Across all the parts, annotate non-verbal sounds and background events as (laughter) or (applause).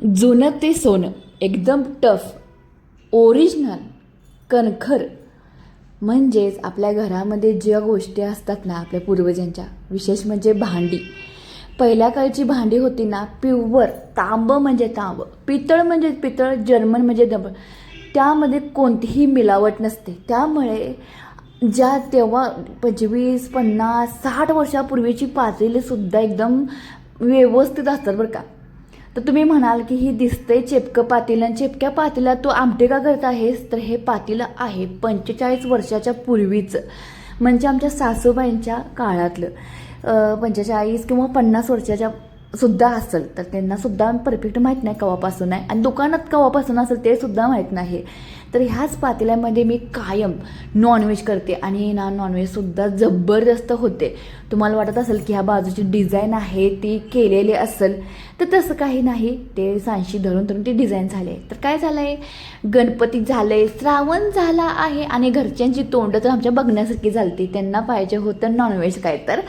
जुनं ते सोनं एकदम टफ ओरिजिनल कणखर. म्हणजेच आपल्या घरामध्ये ज्या गोष्टी असतात ना आपल्या पूर्वजांच्या विशेष म्हणजे भांडी. पहिल्या काळची भांडी होती ना प्युअर तांब म्हणजे तांब पितळ म्हणजे पितळ जर्मन म्हणजे दबळ त्यामध्ये कोणतीही मिलावट नसते. त्यामुळे ज्या तेव्हा पंचवीस पन्नास साठ वर्षापूर्वीची पातेलीसुद्धा एकदम व्यवस्थित असतात बरं का. तर तुम्ही म्हणाल की ही दिसते चेपकं पातील आणि चेपक्या पातेला तू आमटे का करत आहेस तर हे पातेलं आहे पंचेचाळीस वर्षाच्या पूर्वीचं. म्हणजे आमच्या सासूबाईंच्या काळातलं. पंचेचाळीस किंवा पन्नास वर्षाच्या सुद्धा असेल तर त्यांना सुद्धा परफेक्ट माहीत नाही कवापासून आहे. आणि दुकानात कवापासून असेल ते सुद्धा माहीत नाही. तर ह्याच पातेल्यामध्ये मी कायम नॉनव्हेज करते आणि ना नॉनव्हेजसुद्धा जबरदस्त होते. तुम्हाला वाटत असेल की ह्या बाजूची डिझाईन आहे ती केलेली असेल तर तसं काही नाही. ते सांशी धरून धरून ती डिझाईन झाले. तर काय झालं आहे गणपती झाले श्रावण झाला आहे आणि घरच्यांची तोंड तर आमच्या बघण्यासारखी झालती. त्यांना पाहिजे होतं नॉनव्हेज काय तर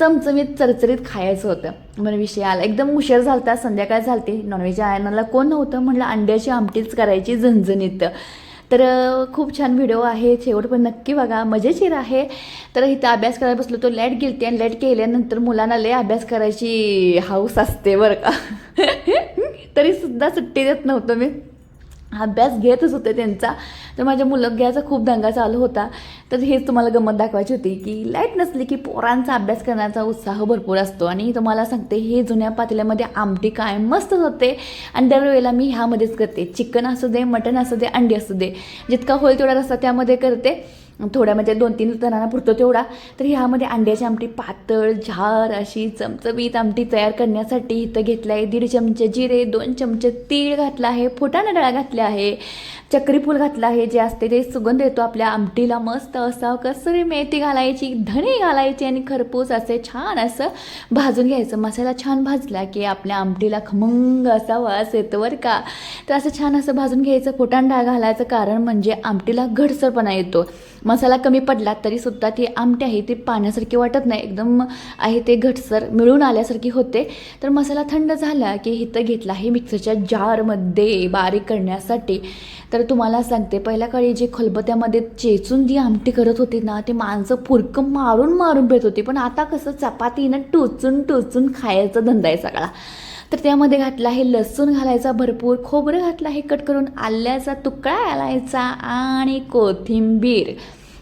चमचमीत चरचरीत खायचं होतं. म्हणून विषय आला एकदम उशीर झालता संध्याकाळ झालती. नॉनव्हेज आणायला कोण नव्हतं म्हणलं अंड्याची आमटीच करायची झणझणीत. तर खूप छान व्हिडिओ आहे शेवट पण नक्की बघा. मजेशीर आहे. तर इथं अभ्यास करायला बसलो तो लाइट गेलते आणि लाइट केल्यानंतर मुलांना लय अभ्यास करायची हाऊस असते बरं का. (laughs) तरीसुद्धा सुट्टी देत नव्हतं मी. अभ्यास घेतच होते त्यांचा. तर माझ्या मुलग्याचा खूप दंगा चालू होता. तर हेच तुम्हाला गंमत दाखवायची होती की लाइट नसली की पोरांचा अभ्यास करण्याचा उत्साह भरपूर असतो. आणि तुम्हाला सांगते हे जुन्या पातेल्यामध्ये आमटी काय मस्तच होते. आणि दरवेळेला मी ह्यामध्येच करते. चिकन असू दे मटन असू दे अंडी असू दे. जितका होईल तेवढा रस्ता त्यामध्ये करते. थोड्या म्हणजे दोन तीन जणांना पुरतो तेवढा. तर ह्यामध्ये अंड्याची आमटी पातळ झार अशी चमचमीत आमटी तयार करण्यासाठी इथं घेतलं आहे. दीड चमचे जिरे दोन चमचे तीळ घातलं आहे. फुटाणा डाळ घातल्या आहे. चक्रीफूल घातलं आहे जे असते ते सुगंध येतो आपल्या आमटीला. मस्त असं कसरी मेथी घालायची धणे घालायची आणि खरपूस असे छान असं भाजून घ्यायचं. मसाला छान भाजला की आपल्या आमटीला खमंग असा वास येतो बरं का. तर असं छान असं भाजून घ्यायचं फुटाण डाळ घालायचं कारण म्हणजे आमटीला घडसरपणा येतो. मसाला कमी पडला तरी सुद्धा ती आमटी आहे ती पाण्यासारखी वाटत नाही. एकदम आहे ते घटसर मिळून आल्यासारखी होते. तर मसाला थंड झाला की इथं घेतला आहे मिक्सरच्या जारमध्ये बारीक करण्यासाठी. तर तर तुम्हाला सांगते पहिल्या काळी जे खलबत्यामध्ये चेचून जी आमटी करत होती ना ते माणसं फुरकं मारून मारून भेट होती. पण आता कसं चपातीनं टोचून टोचून खायचा धंदा आहे सगळा. तर त्यामध्ये घातला आहे लसूण घालायचा भरपूर खोबरं घातलं आहे कट करून आल्याचा तुकडा घालायचा आणि कोथिंबीर.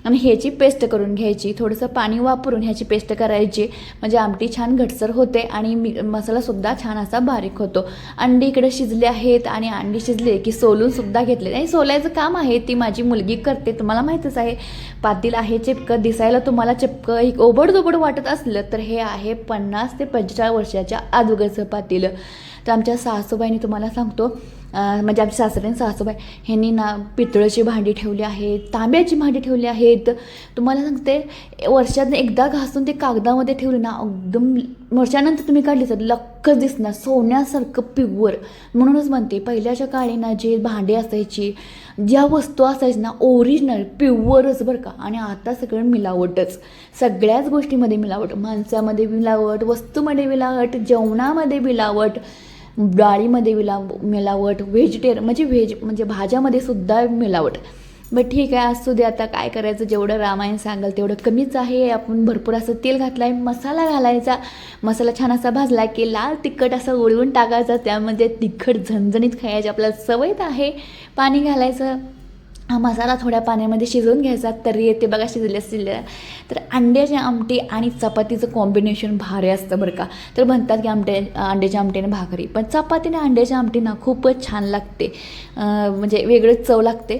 आणि ह्याची पेस्ट करून घ्यायची. थोडंसं पाणी वापरून ह्याची पेस्ट करायची. म्हणजे आमटी छान घटसर होते आणि मी मसालासुद्धा छान असा बारीक होतो. अंडी इकडे शिजले आहेत आणि अंडी शिजले की सोलूनसुद्धा घेतले. आणि सोलायचं काम आहे. ती माझी मुलगी करते. तुम्हाला माहीतच आहे. पातील आहे चिपकं. दिसायला तुम्हाला चिपकं एक ओबडदोबड वाटत असलं तर हे आहे पन्नास ते पंचेचाळीस वर्षाच्या आजोगाचं पातील. तर आमच्या सासूबाईंनी तुम्हाला सांगतो म्हणजे आमच्या सासऱ्याने आणि सासूबाई ह्यांनी ना पितळची भांडी ठेवली आहेत तांब्याची भांडी ठेवली आहेत. तुम्हाला सांगते वर्षातून एकदा घासून ते कागदामध्ये ठेवले ना एकदम वर्षानंतर तुम्ही काढली तर लक्कच दिसणार सोन्यासारखं प्युअर म्हणूनच म्हणते पहिल्याच्या काळी ना जे भांडी असायची ज्या वस्तू असायची ना ओरिजिनल प्युअरच बरं का. आणि आता सगळं मिलावटच. सगळ्याच गोष्टीमध्ये मिलावट माणसामध्ये मिलावट वस्तूमध्ये मिलावट जेवणामध्ये मिलावट. डाळीमध्ये विला मिलावट व्हेजिटेर म्हणजे व्हेज म्हणजे भाज्यामध्ये सुद्धा मिलावट. मग ठीक आहे असू दे आता काय करायचं? जेवढं रामायण सांगाल तेवढं कमीच आहे. आपण भरपूर असं तेल घातलं आहे मसाला घालायचा. मसाला छान असा भाजला की लाल तिखट असं ओळवून टाकायचा. त्यामध्ये तिखट झणझणीत खायची आपल्याला सवयच आहे. पाणी घालायचं. हा मसाला थोड्या पाण्यामध्ये शिजवून घ्यायचा तरी येते बघा शिजले शिजल्या तर अंड्याची आमटी आणि चपातीचं कॉम्बिनेशन भारी असतं बरं का. तर म्हणतात की आमटे अंड्याच्या आमटीने भाकरी. पण चपातीने अंड्याच्या आमटीना खूपच छान लागते. म्हणजे वेगळंच चव लागते.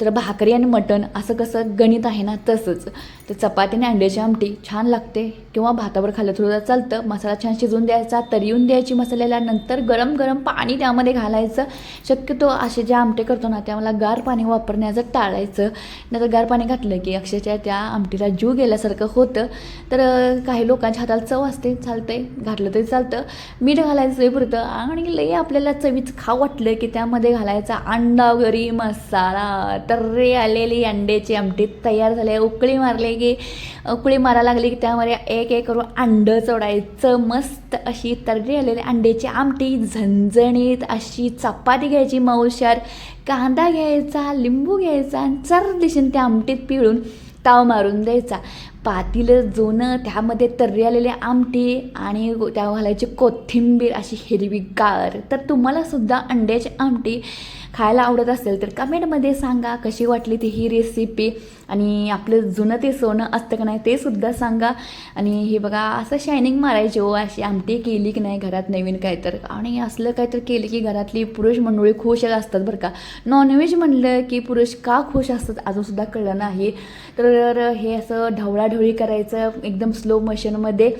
तर भाकरी आणि मटण असं कसं गणित आहे ना तसंच. तर चपाती आणि अंड्याची आमटी छान लागते. किंवा भातावर खाल्लं थोडं चालतं. मसाला छान शिजवून द्यायचा. तरीवून येऊन द्यायची मसाल्याला. नंतर गरम गरम पाणी त्यामध्ये घालायचं. शक्यतो असे जे आमटे करतो ना त्याला गार पाणी वापरण्याचं टाळायचं. नंतर गार पाणी घातलं की अक्षरशः त्या आमटीला जीव गेल्यासारखं होतं. तर काही लोकांच्या हाताला चव असते चालते घातलं तरी चालतं. मीठ घालायचं पुरतं आणि लई आपल्याला चवीच खाऊ वाटलं की त्यामध्ये घालायचा अंडा वगैरे मसाला तर्रे आलेली अंड्याची आमटी तयार झाली उकळी मारली की उकळी मारायला लागली की त्यामध्ये एक एक करून अंडं चोडायचं. मस्त अशी तर्री आलेली अंड्याची आमटी झणझणीत अशी चपाती घ्यायची मऊशार कांदा घ्यायचा लिंबू घ्यायचा आणि चर दिशेने त्या आमटीत पिळून ताव मारून द्यायचा. पातीलं जुनं त्यामध्ये तर्री आलेली आमटी आणि त्या घालायची कोथिंबीर अशी हिरवीगार. तर तुम्हालासुद्धा अंड्याची आमटी खायला आवडत असेल तर कमेंटमध्ये सांगा कशी वाटली ती ही रेसिपी आणि आपलं जुनं ते सोनं असतं का नाही ते सुद्धा सांगा. आणि हे बघा असं शायनिंग मारायची हो अशी आमटी केली की नाही घरात नवीन काय तर आणि असलं काय तर केलं की घरातली पुरुष मंडळी खुश असतात बरं का. नॉनव्हेज म्हणलं की पुरुष का खुश असतात अजूनसुद्धा कळलं नाही. तर हे असं ढवळा ढवळाढवळी करायचं एकदम स्लो मशनमध्ये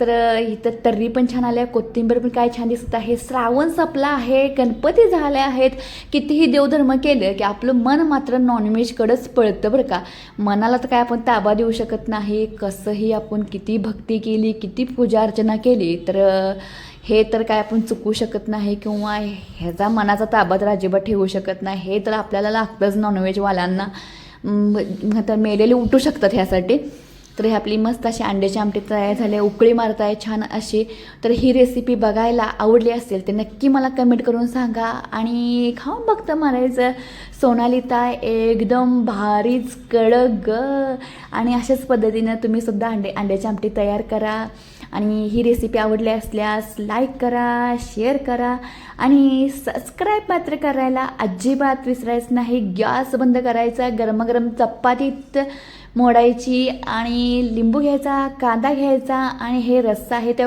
तर इथं तर्री पण छान आल्या कोथिंबीर पण काय छान दिसत आहे. श्रावण संपला आहे गणपती झाले आहेत. कितीही देवधर्म केलं की आपलं मन मात्र नॉनव्हेजकडंच पळतं बरं का. मनाला तर काय आपण ताबा देऊ शकत नाही. कसंही आपण किती भक्ती केली किती पूजा अर्चना केली तर हे तर काय आपण चुकू शकत नाही किंवा ह्याचा मनाचा ताबा तर अजिबात ठेवू शकत नाही. हे तर आपल्याला लागतंच नॉनव्हेजवाल्यांना तर मेलेले उठू शकतात ह्यासाठी. तर ही आपली मस्त अशी अंड्याची आमटी तयार झाली उकळी मारताय छान अशी. तर ही रेसिपी बघायला आवडली असेल तर नक्की मला कमेंट करून सांगा. आणि खाऊन बघतं मारायचं सोनालिता एकदम भारीच कडक ग. आणि अशाच पद्धतीनं तुम्ही सुद्धा अंडे अंड्याची आमटी तयार करा. आणि ही रेसिपी आवडली असल्यास लाईक करा शेअर करा. आणि सबस्क्राईब मात्र करायला अजिबात विसरायचं नाही. गॅस बंद करायचा गरमागरम चपातीत मोडायची आणि लिंबू घ्यायचा कांदा घ्यायचा आणि हे रस्सा आहे त्या